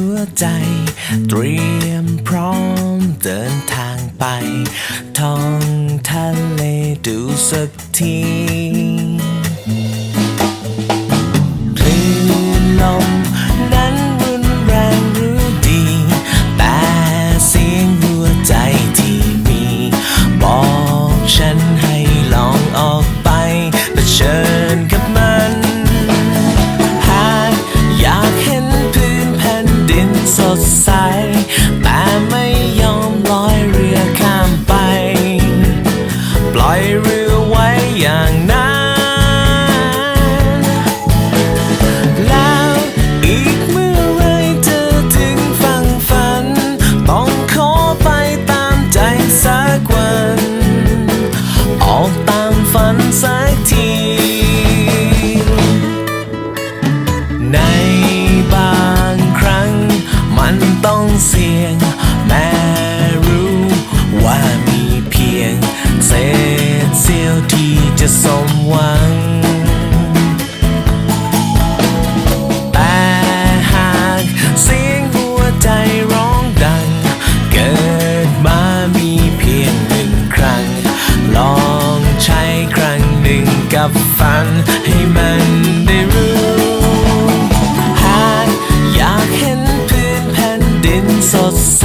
ัวใจ เตรียมพร้อมเดินทางไปท้องทะเลดูสักที จะสมหวัง แต่หากเสียงหัวใจร้องดัง เกิดมามีเพียงหนึ่งครั้ง ลองใช้ครั้งหนึ่งกับฝันให้มันได้รู้ หากอยากเห็นพื้นแผ่นดินสดใส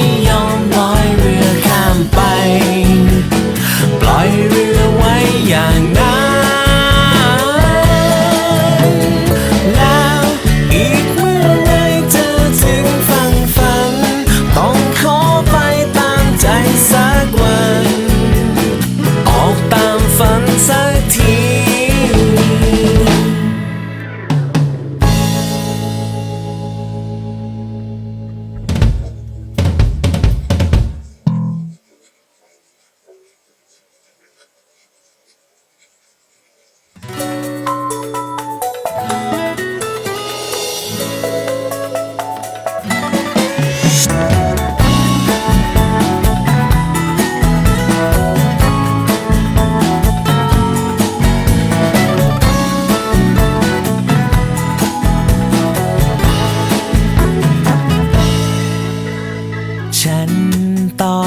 ต่อ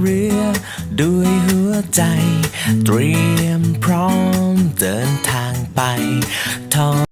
เรือ ด้วยหัวใจ เตรียมพร้อมเดินทางไปท่อง